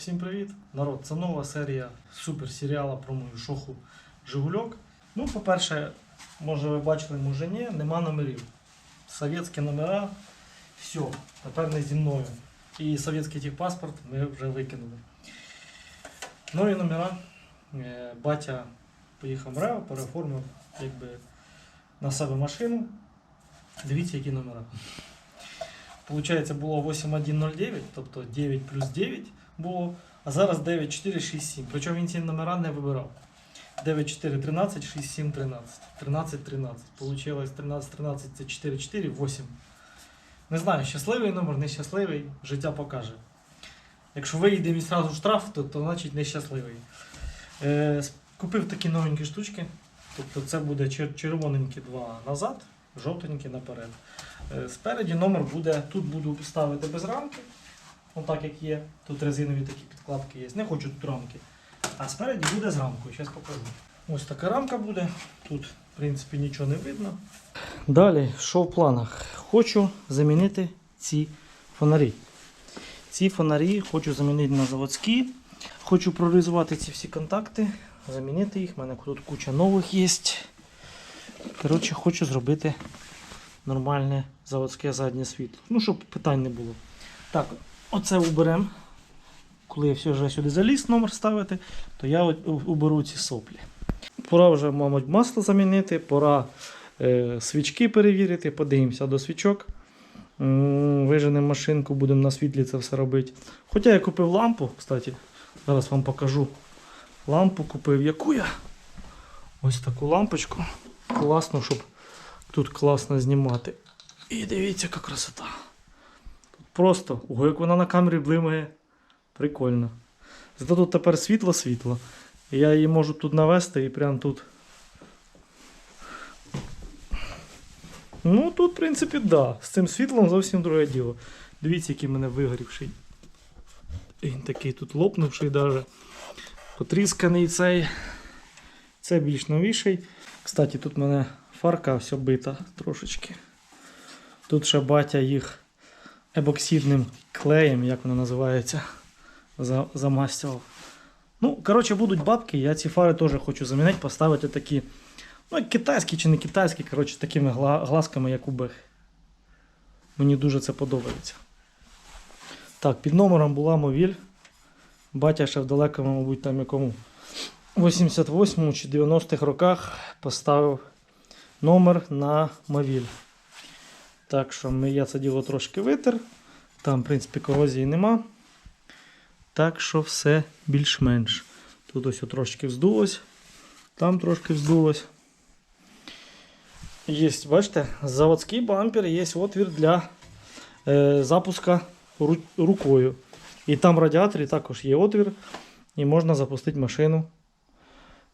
всім привіт! Народ, це нова серія суперсеріала про мою шоху Жигульок. Ну, по-перше, може ви бачили, може ні, нема номерів. Совєтські номера, все, тепер не зі мною. І совєтський техпаспорт ми вже викинули. Нові номера. Е, Батя поїхав в РЕО, переоформив якби, на себе машину. Дивіться, які номера. Получається, було 8109, тобто 9 плюс 9 Було, а зараз 9467. Причому він ці номера не вибирав. 9413, 6713, 1313. Получилось 1313 це 44, Не знаю, щасливий номер, нещасливий, життя покаже. Якщо виїде і одразу штраф, то, то значить нещасливий. Е, купив такі новенькі штучки. Тобто це буде чер- червоненькі два назад, жовтенькі наперед. Е, Спереді номер буде, тут буду ставити без рамки, отак як є. Тут резинові такі підкладки є. Не хочу тут рамки. А спереді буде з рамкою, зараз покажу. Ось така рамка буде. Тут, в принципі, нічого не видно. Далі, що в планах? Хочу замінити ці фонарі. Ці фонарі хочу замінити на заводські. Хочу проризувати ці всі контакти, замінити їх. У мене тут куча нових є. Коротше, хочу зробити нормальне заводське заднє світло. Ну, щоб питань не було. Так, оце уберемо. Коли я все вже сюди заліз номер ставити, то я уберу ці соплі. Пора вже, мабуть, масло замінити, пора е, свічки перевірити, подивимося до свічок. Виженемо машинку, будемо на світлі це все робити. Хоча я купив лампу, кстати, зараз вам покажу. Лампу купив яку я. Ось таку лампочку. Класно, щоб тут класно знімати. І дивіться, яка красота. Просто, ого, як вона на камері блимає. Прикольно. Зато тут тепер світло-світло. Я її можу тут навести і прямо тут. Ну, тут, в принципі, да. З цим світлом зовсім друге діло. Дивіться, який мене вигорівший. Він такий тут лопнувший даже. Потрісканий цей. Це більш новіший. Кстати, тут в мене фарка все бита трошечки. Тут ще батя їх ебоксидним клеєм, як воно називається, за- замастював. Ну, коротше, будуть бабки, я ці фари теж хочу замінити, поставити такі. Ну, китайські чи не китайські, коротше, такими гла- глазками, як у Бех. Мені дуже це подобається. Так, під номером була мовіль. Батя ще в далекому, мабуть, там якому 88 чи 90-х роках поставив номер на мовіль. Так що ми, я це діло трошки витер. Там, в принципі, корозії нема. Так що все більш-менш. Тут ось трошки вздулось, там трошки вздулось. Є, бачите, заводський бампер, є отвір для е, запуска ру- рукою. І там в радіаторі також є отвір, і можна запустити машину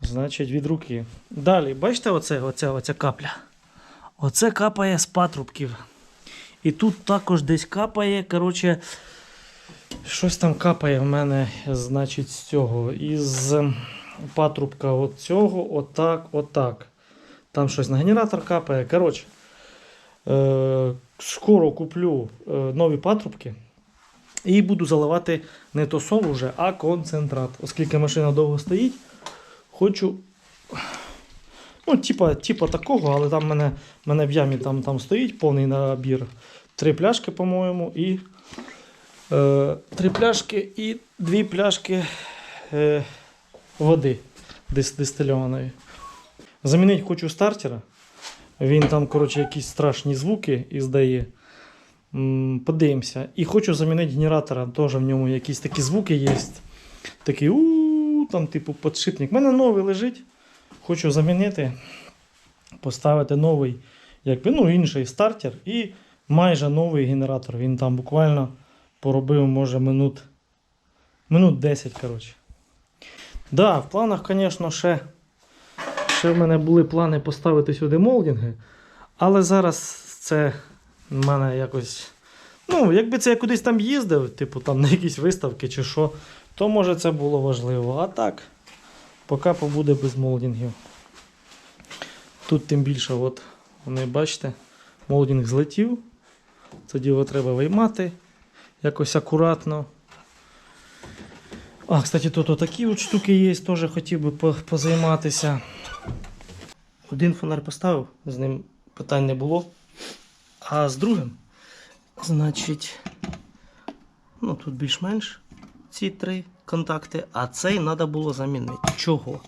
значить, від руки. Далі, бачите, оце, оця, оця капля? Оце капає з патрубків. І тут також десь капає, коротше, щось там капає в мене, значить, з цього. Із патрубка от цього, отак, отак. Там щось на генератор капає. Коротше, е, скоро куплю е, нові патрубки. І буду заливати не тосол уже, а концентрат. Оскільки машина довго стоїть, хочу. Ну, типа, типа такого, але там мене, мене в ямі там, там стоїть повний набір. Три пляшки, по-моєму, і е, три пляшки і дві пляшки е, води дис, дистильованої. Замінити хочу стартера. Він там, коротше, якісь страшні звуки іздає. Подивимося. І хочу замінити генератора. Теж в ньому якісь такі звуки є. Такий у там, типу, подшипник. У мене новий лежить. Хочу замінити, поставити новий, якби, ну, інший стартер і майже новий генератор. Він там буквально поробив, може, минут, минут 10. коротше. Да, в планах, звісно, ще, ще в мене були плани поставити сюди молдинги. Але зараз це в мене якось. Ну, якби це я кудись там їздив, типу там на якісь виставки чи що, то може це було важливо. А так, поки побуде без молдингів. Тут тим більше, от, вони бачите, молдинг злетів. Це діло треба виймати якось акуратно. А, кстати, тут отакі от штуки є, теж хотів би позайматися. Один фонарь поставив, з ним питань не було. А з другим, значить, ну тут більш-менш ці три контакти, а цей треба було замінити. Чого?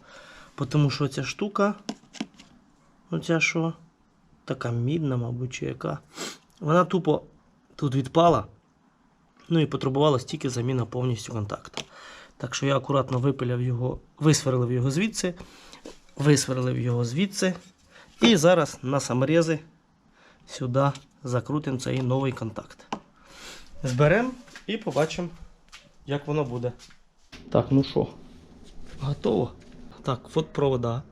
Тому що ця штука, оця що, така мідна, мабуть, чи яка, вона тупо тут відпала. Ну і потребувалась тільки заміна повністю контакту. Так що я акуратно випиляв його, висверлив його звідси, висверлив його звідси. І зараз на саморези сюди закрутимо цей новий контакт. Зберемо і побачимо, як воно буде. Так, ну що, готово. Так, от провода.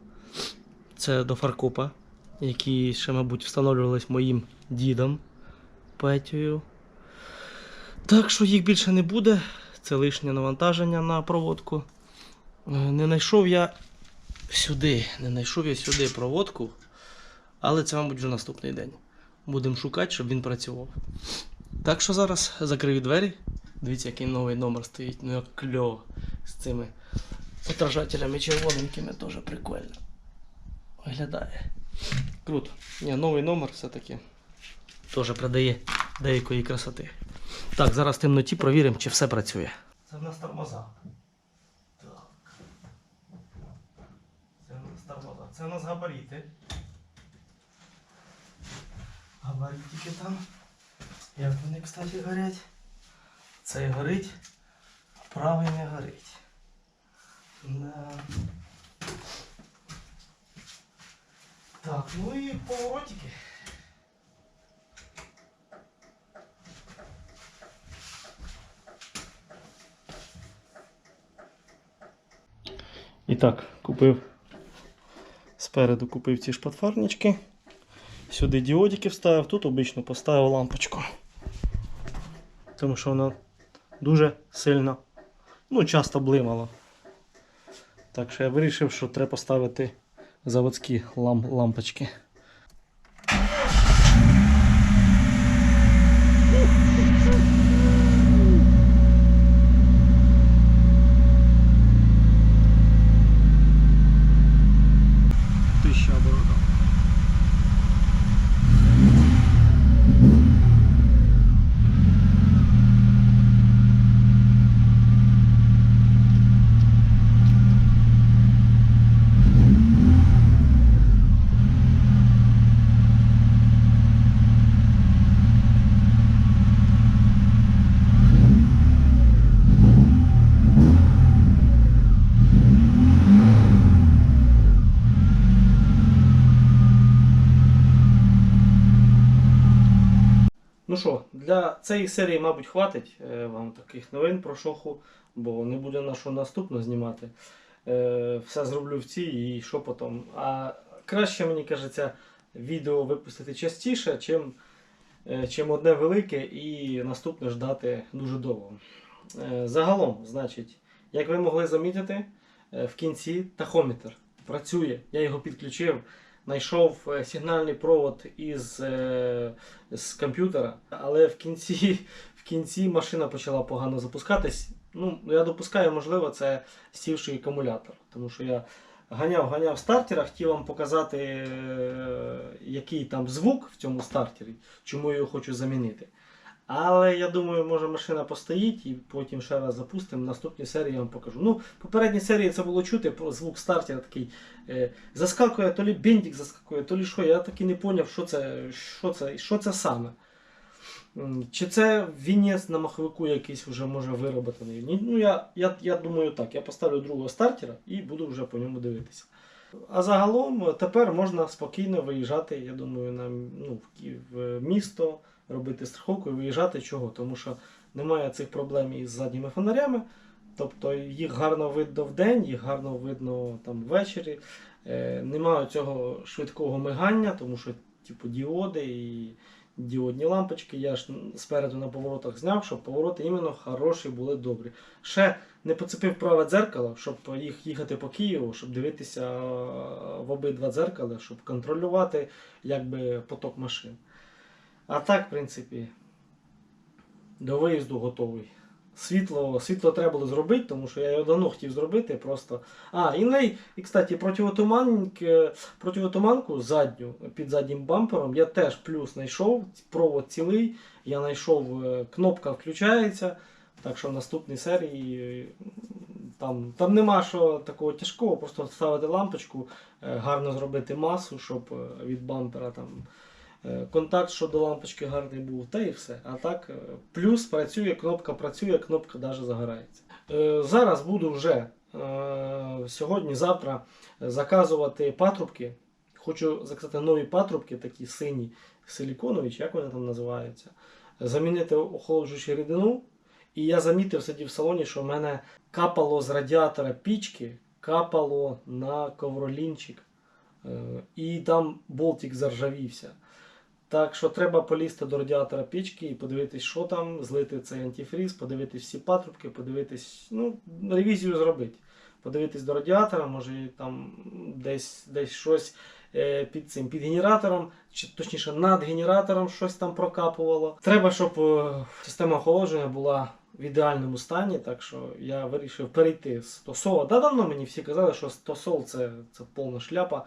Це до фаркопа, які ще, мабуть, встановлювались моїм дідом Петєю. Так що їх більше не буде. Це лишнє навантаження на проводку. Е, Не знайшов я сюди, не знайшов я сюди проводку, але це, мабуть, вже наступний день. Будемо шукати, щоб він працював. Так що зараз закрию двері. Дивіться, який новий номер стоїть. Ну як кльово з цими отражателями червоненькими теж прикольно. Виглядає. Круто. Ні, новий номер все-таки теж придає деякої красоти. Так, зараз в темноті провіримо, чи все працює. Це в нас тормоза. Так. Це в нас тормоза. Це в нас габаріти. Габаритики там. Як вони, кстати, горять? Цей горить, а правий не горить. Да. Так, ну і поворотики. І так, купив спереду купив ці шпатфарнички. Сюди діодики вставив, тут обично поставив лампочку. Тому що вона дуже сильно, ну, часто блимало. Так що я вирішив, що треба поставити заводські лам- лампочки. Для цієї серії, мабуть, хватить е, вам таких новин про шоху, бо не буде на що наступно знімати. Е, Все зроблю в цій і що потім. А краще, мені кажеться, відео випустити частіше, чим, е, чим одне велике і наступне ждати дуже довго. Загалом, значить, як ви могли замітити, в кінці тахометр працює. Я його підключив. Знайшов е, сигнальний провод із е, з комп'ютера, але в кінці, в кінці машина почала погано запускатись. Ну, я допускаю, можливо, це сівший акумулятор. Тому що я ганяв, ганяв стартера, хотів вам показати, е, який там звук в цьому стартері, чому я його хочу замінити. Але я думаю, може машина постоїть і потім ще раз запустимо. В наступній серії я вам покажу. Ну, в попередній серії це було чути, звук стартера такий е, заскакує, то лі бендик заскакує, то лі що. Я так і не зрозумів, що це, що це, що це саме. Чи це вінець на маховику якийсь вже може вироботаний? Ні, Ну, я, я, я думаю так. Я поставлю другого стартера і буду вже по ньому дивитися. А загалом тепер можна спокійно виїжджати, я думаю, на ну, в місто, робити страховку і виїжджати чого? Тому що немає цих проблем із задніми фонарями. Тобто їх гарно видно вдень, їх гарно видно там ввечері. Е, немає цього швидкого мигання, тому що типу, діоди і діодні лампочки. Я ж спереду на поворотах зняв, щоб повороти іменно хороші були добрі. Ще не поцепив праве дзеркало, щоб їх їхати по Києву, щоб дивитися в обидва дзеркала, щоб контролювати якби, поток машин. А так, в принципі, до виїзду готовий. Світло, світло треба було зробити, тому що я його давно хотів зробити. Просто. А, і, най- і кстати, противотуманку задню під заднім бампером я теж плюс знайшов. Провод цілий. Я знайшов, е, кнопка включається. Так що в наступній серії е, там, там нема що такого тяжкого, просто ставити лампочку, е, гарно зробити масу, щоб е, від бампера там. Е, Контакт щодо лампочки гарний був, та і все. А так, е, плюс працює, кнопка працює, кнопка навіть загорається. Е, Зараз буду вже е, сьогодні, завтра заказувати патрубки. Хочу заказати нові патрубки, такі сині, силіконові, чи як вони там називаються. Замінити охолоджуючу рідину. І я замітив, сидів в салоні, що в мене капало з радіатора пічки, капало на ковролінчик. І там болтик заржавівся. Так що треба полізти до радіатора пічки і подивитись, що там, злити цей антифріз, подивитись всі патрубки, подивитись, ну, ревізію зробити. Подивитись до радіатора, може там десь, десь щось е, під цим під генератором, чи точніше над генератором щось там прокапувало. Треба, щоб е, система охолодження була в ідеальному стані, так що я вирішив перейти з тосола. Да, давно мені всі казали, що тосол це, це повна шляпа.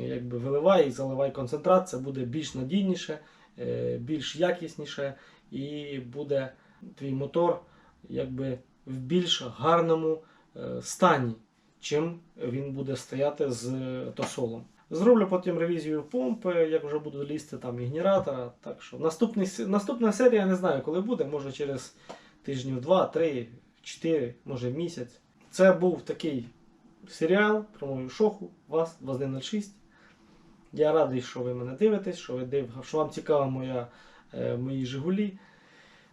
Якби виливай і заливай концентрат, це буде більш надійніше, е, більш якісніше і буде твій мотор якби в більш гарному е, стані, чим він буде стояти з тосолом. Зроблю потім ревізію помпи, як вже буду лізти там і генератора. Так що наступний, наступна серія не знаю, коли буде, може через тижнів 2, 3, 4, може місяць. Це був такий серіал про мою шоху, вас 2106. Я радий, що ви мене дивитесь, що, ви див... що вам цікава моя, е, мої Жигулі.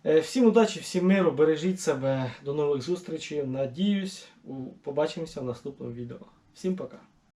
Е, Всім удачі, всім миру, бережіть себе, до нових зустрічей. Надіюсь, у- побачимося в наступному відео. Всім пока.